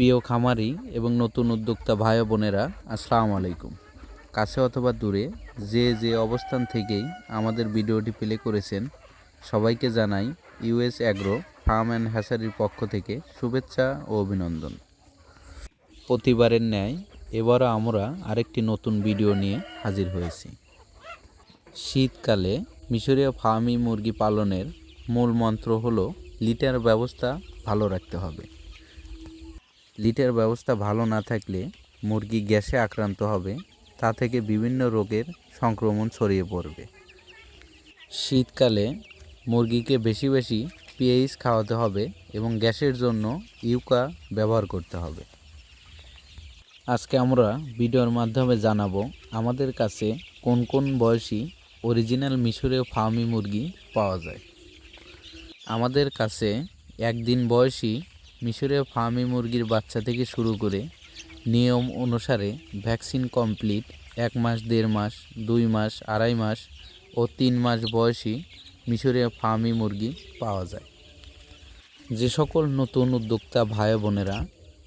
প্রিয় খামারি এবং নতুন উদ্যোক্তা ভাই বোনেরা, আসসালামু আলাইকুম। কাছে অথবা দূরে যে যে অবস্থান থেকেই আমাদের ভিডিওটি প্লে করেছেন, সবাইকে জানাই ইউএস অ্যাগ্রো ফার্ম অ্যান্ড হ্যাসারির পক্ষ থেকে শুভেচ্ছা ও অভিনন্দন। প্রতিবারের ন্যায় এবারও আমরা আরেকটি নতুন ভিডিও নিয়ে হাজির হয়েছি। শীতকালে মিশরীয় ফার্মি মুরগি পালনের মূল মন্ত্র হলো, লিটার ব্যবস্থা ভালো রাখতে হবে। লিটার ব্যবস্থা ভালো না থাকলে মুরগি গ্যাসে আক্রান্ত হবে, তা থেকে বিভিন্ন রোগের সংক্রমণ ছড়িয়ে পড়বে। শীতকালে মুরগিকে বেশি বেশি পিএইচ খাওয়াতে হবে এবং গ্যাসের জন্য ইউকা ব্যবহার করতে হবে। আজকে আমরা ভিডিওর মাধ্যমে জানাব আমাদের কাছে কোন কোন বয়সী অরিজিনাল মিশরীয় ফার্মি মুরগি পাওয়া যায়। আমাদের কাছে একদিন বয়সী মিশরীয় ফার্মি মুরগির বাচ্চা থেকে শুরু করে নিয়ম অনুসারে ভ্যাকসিন কমপ্লিট, এক মাস, দেড় মাস, দুই মাস, আড়াই মাস ও তিন মাস বয়সী মিশরীয় ফার্মি মুরগি পাওয়া যায়। যে সকল নতুন উদ্যোক্তা ভাই বোনেরা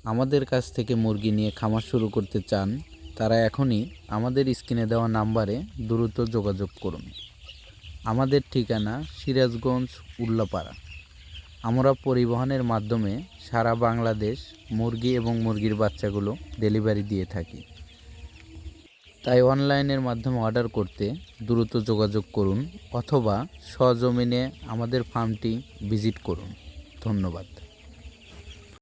আমাদের কাছ থেকে মুরগি নিয়ে খামার শুরু করতে চান, তারা এখনই আমাদের স্ক্রিনে দেওয়া নাম্বারে দ্রুত যোগাযোগ করুন। আমাদের ঠিকানা সিরাজগঞ্জ, উল্লাপাড়া। আমরা পরিবহনের মাধ্যমে সারা বাংলাদেশ মুরগি এবং মুরগির বাচ্চাগুলো ডেলিভারি দিয়ে থাকি। তাই অনলাইনের মাধ্যমে অর্ডার করতে দ্রুত যোগাযোগ করুন অথবা সজমিনে আমাদের ফার্মটি ভিজিট করুন। ধন্যবাদ।